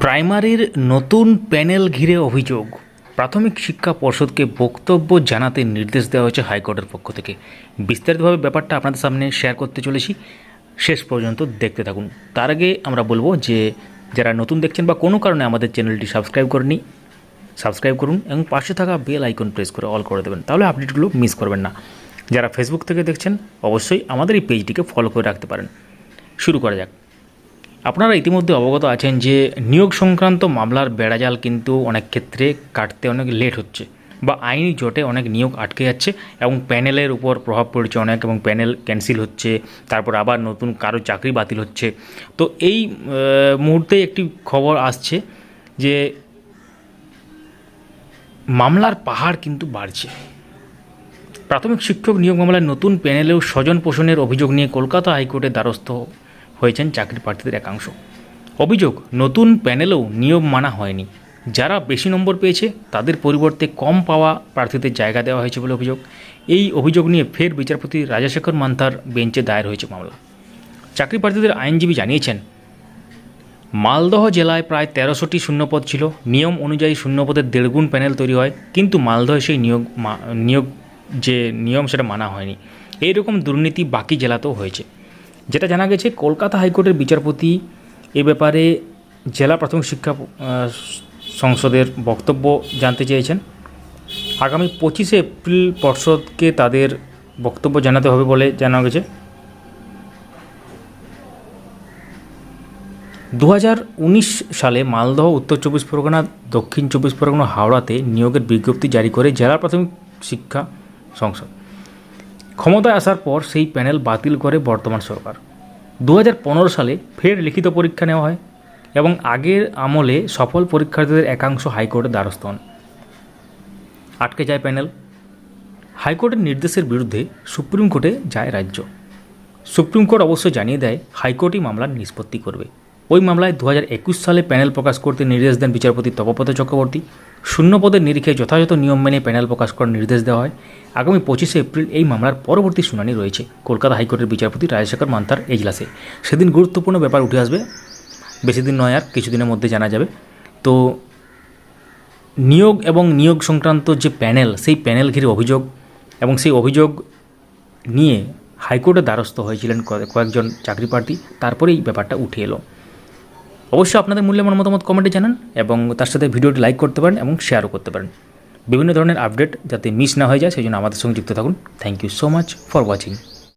প্রাইমারির নতুন প্যানেল ঘিরে অভিযোগ। প্রাথমিক শিক্ষা পর্ষদকে বক্তব্য জানাতে নির্দেশ দেওয়া হয়েছে হাইকোর্টের পক্ষ থেকে। বিস্তারিতভাবে ব্যাপারটা আপনাদের সামনে শেয়ার করতে চলেছি। শেষ পর্যন্ত দেখতে থাকুন। তার আগে আমরা বলব যে, যারা নতুন দেখছেন বা কোনো কারণে আমাদের চ্যানেলটি সাবস্ক্রাইব করেনি সাবস্ক্রাইব করুন এবং পাশে থাকা বেল আইকন প্রেস করে অল করে দেবেন। তাহলে আপডেটগুলো মিস করবেন না। যারা ফেসবুক থেকে দেখছেন, অবশ্যই আমাদের এই পেজটিকে ফলো করে রাখতে পারেন। শুরু করা যাক। আপনারা ইতিমধ্যে অবগত আছেন যে নিয়োগ সংক্রান্ত মামলার বেড়াজাল কিন্তু অনেক ক্ষেত্রে কাটতে অনেক লেট হচ্ছে বা আইনি জোটে অনেক নিয়োগ আটকে যাচ্ছে এবং প্যানেলের উপর প্রভাব পড়ছে অনেক এবং প্যানেল ক্যান্সেল হচ্ছে, তারপর আবার নতুন কারও চাকরি বাতিল হচ্ছে। তো এই মুহূর্তে একটি খবর আসছে যে মামলার পাহাড় কিন্তু বাড়ছে। প্রাথমিক শিক্ষক নিয়োগ মামলায় নতুন প্যানেলেও স্বজন পোষণের অভিযোগ নিয়ে কলকাতা হাইকোর্টের দ্বারস্থ হয়েছেন চাকরি প্রার্থীদের একাংশ। অভিযোগ, নতুন প্যানেলেও নিয়ম মানা হয়নি। যারা বেশি নম্বর পেয়েছে, তাদের পরিবর্তে কম পাওয়া প্রার্থীদের জায়গা দেওয়া হয়েছে বলে অভিযোগ। এই অভিযোগ নিয়ে ফের বিচারপতি রাজাশেখর মান্থার বেঞ্চে দায়ের হয়েছে মামলা। চাকরি প্রার্থীদের আইনজীবী জানিয়েছেন, মালদহ জেলায় প্রায় তেরোশোটি শূন্যপদ ছিল। নিয়ম অনুযায়ী শূন্যপদের দেড়গুণ প্যানেল তৈরি হয়, কিন্তু মালদহে সেই নিয়োগ নিয়োগ যে নিয়ম সেটা মানা হয়নি। এইরকম দুর্নীতি বাকি জেলাতেও হয়েছে। যেটা জানা গেছে, কলকাতা হাইকোর্টের বিচারপতি এ ব্যাপারে জেলা প্রাথমিক শিক্ষা সংসদের বক্তব্য জানতে চেয়েছেন। আগামী পঁচিশে এপ্রিল পর্ষদকে তাদের বক্তব্য জানাতে হবে বলে জানা গেছে। দু হাজার উনিশ সালে মালদহ, উত্তর চব্বিশ পরগনা, দক্ষিণ চব্বিশ পরগনা, হাওড়াতে নিয়োগের বিজ্ঞপ্তি জারি করে জেলা প্রাথমিক শিক্ষা সংসদ। ক্ষমতায় আসার পর সেই প্যানেল বাতিল করে বর্তমান সরকার। দু হাজার পনেরো সালে ফের লিখিত পরীক্ষা নেওয়া হয় এবং আগের আমলে সফল পরীক্ষার্থীদের একাংশ হাইকোর্টের দ্বারস্থ হন। আটকে যায় প্যানেল। হাইকোর্টের নির্দেশের বিরুদ্ধে সুপ্রিম কোর্টে যায় রাজ্য। সুপ্রিম কোর্ট অবশ্য জানিয়ে দেয়, হাইকোর্টই মামলার নিষ্পত্তি করবে। ওই মামলায় দু হাজার একুশ সালে প্যানেল প্রকাশ করতে নির্দেশ দেন বিচারপতি তপপত চক্রবর্তী। শূন্য পদের নিরিখে যথাযথ নিয়ম মেনে প্যানেল প্রকাশ করার নির্দেশ দেওয়া হয়। আগামী পঁচিশে এপ্রিল এই মামলার পরবর্তী শুনানি রয়েছে, কলকাতা হাইকোর্টের বিচারপতি রাজশেখর মান্তার এজলাসে। সেদিন গুরুত্বপূর্ণ ব্যাপার উঠে আসবে। বেশি দিন নয় আর কিছুদিনের মধ্যে জানা যাবে। তো নিয়োগ এবং নিয়োগ সংক্রান্ত যে প্যানেল, সেই প্যানেল ঘিরে অভিযোগ এবং সেই অভিযোগ নিয়ে হাইকোর্টে দ্বারস্থ হয়েছিলেন কয়েকজন চাকরি প্রার্থী। ব্যাপারটা উঠে এলো। অবশ্যই আপনাদের মূল্যবান মতামত কমেন্টে জানান এবং তার সাথে ভিডিওটি লাইক করতে পারেন এবং শেয়ারও করতে পারেন। বিভিন্ন ধরনের আপডেট যাতে মিস না হয়ে যায়, সেই জন্য আমাদের সঙ্গে যুক্ত থাকুন। Thank you so much for watching